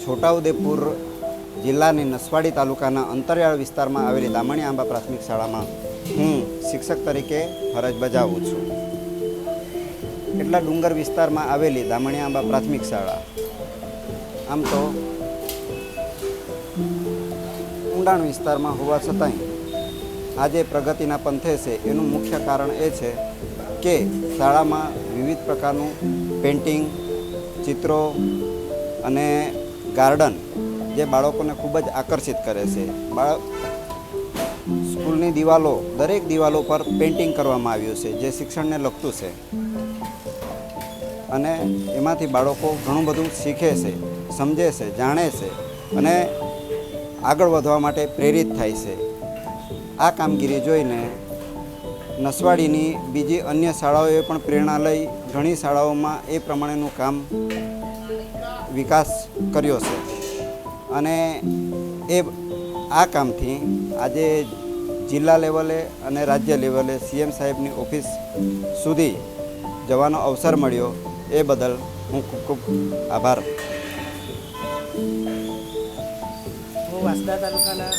છોટાઉદેપુર જિલ્લાની નસવાડી તાલુકાના અંતરિયાળ વિસ્તારમાં આવેલી દામણી આંબા પ્રાથમિક શાળામાં હું શિક્ષક તરીકે ફરજ બજાવું છું. એટલા ડુંગર વિસ્તારમાં આવેલી દામણી આંબા પ્રાથમિક શાળા. આમ તો ઊંડાણ વિસ્તારમાં હોવા છતાંય આજે પ્રગતિના પંથે છે. એનું મુખ્ય કારણ એ છે કે શાળામાં વિવિધ પ્રકારનું પેઇન્ટિંગ, ચિત્રો અને ગાર્ડન, જે બાળકોને ખૂબ જ આકર્ષિત કરે છે. બાળક સ્કૂલની દિવાલો, દરેક દિવાલો પર પેઇન્ટિંગ કરવામાં આવ્યું છે, જે શિક્ષણને લગતું છે. અને એમાંથી બાળકો ઘણું બધું શીખે છે, સમજે છે, જાણે છે અને આગળ વધવા માટે પ્રેરિત થાય છે. આ કામગીરી જોઈને નસવાડીની બીજી અન્ય શાળાઓએ પણ પ્રેરણા લઈ ઘણી શાળાઓમાં એ પ્રમાણેનું કામ વિકાસ કર્યો છે. અને એ આ કામથી આજે જિલ્લા લેવલે અને રાજ્ય લેવલે સીએમ સાહેબની ઓફિસ સુધી જવાનો અવસર મળ્યો. એ બદલ હું ખૂબ ખૂબ આભાર. હું વાસદા તાલુકાના,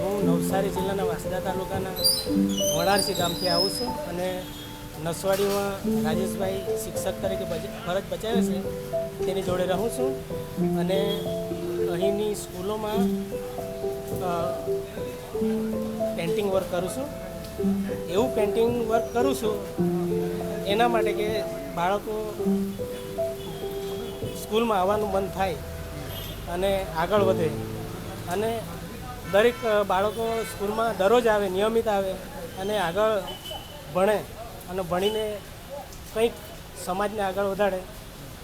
હું નવસારી જિલ્લાના વાસદા તાલુકાના વણારસી ગામથી આવું છું અને નસવાડીમાં રાજેશભાઈ શિક્ષક તરીકે ફરજ બજાવે છે. તેની જોડે રહું છું અને અહીંની સ્કૂલોમાં પેન્ટિંગ વર્ક કરું છું. એવું પેન્ટિંગ વર્ક કરું છું એના માટે કે બાળકો સ્કૂલમાં આવવાનું મન થાય અને આગળ વધે. અને દરેક બાળકો સ્કૂલમાં દરરોજ આવે, નિયમિત આવે અને આગળ ભણે. અને ભણીને કંઈક સમાજને આગળ વધારે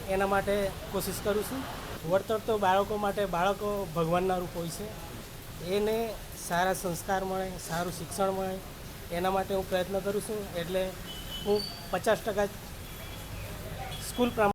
એના માટે કોશિશ કરું છું. વળતર તો બાળકો માટે બાળકો ભગવાનના રૂપ હોય છે. એને સારા સંસ્કાર મળે, સારું શિક્ષણ મળે, એના માટે હું પ્રયત્ન કરું છું. એટલે હું પચાસ ટકા સ્કૂલ પ્રમાણે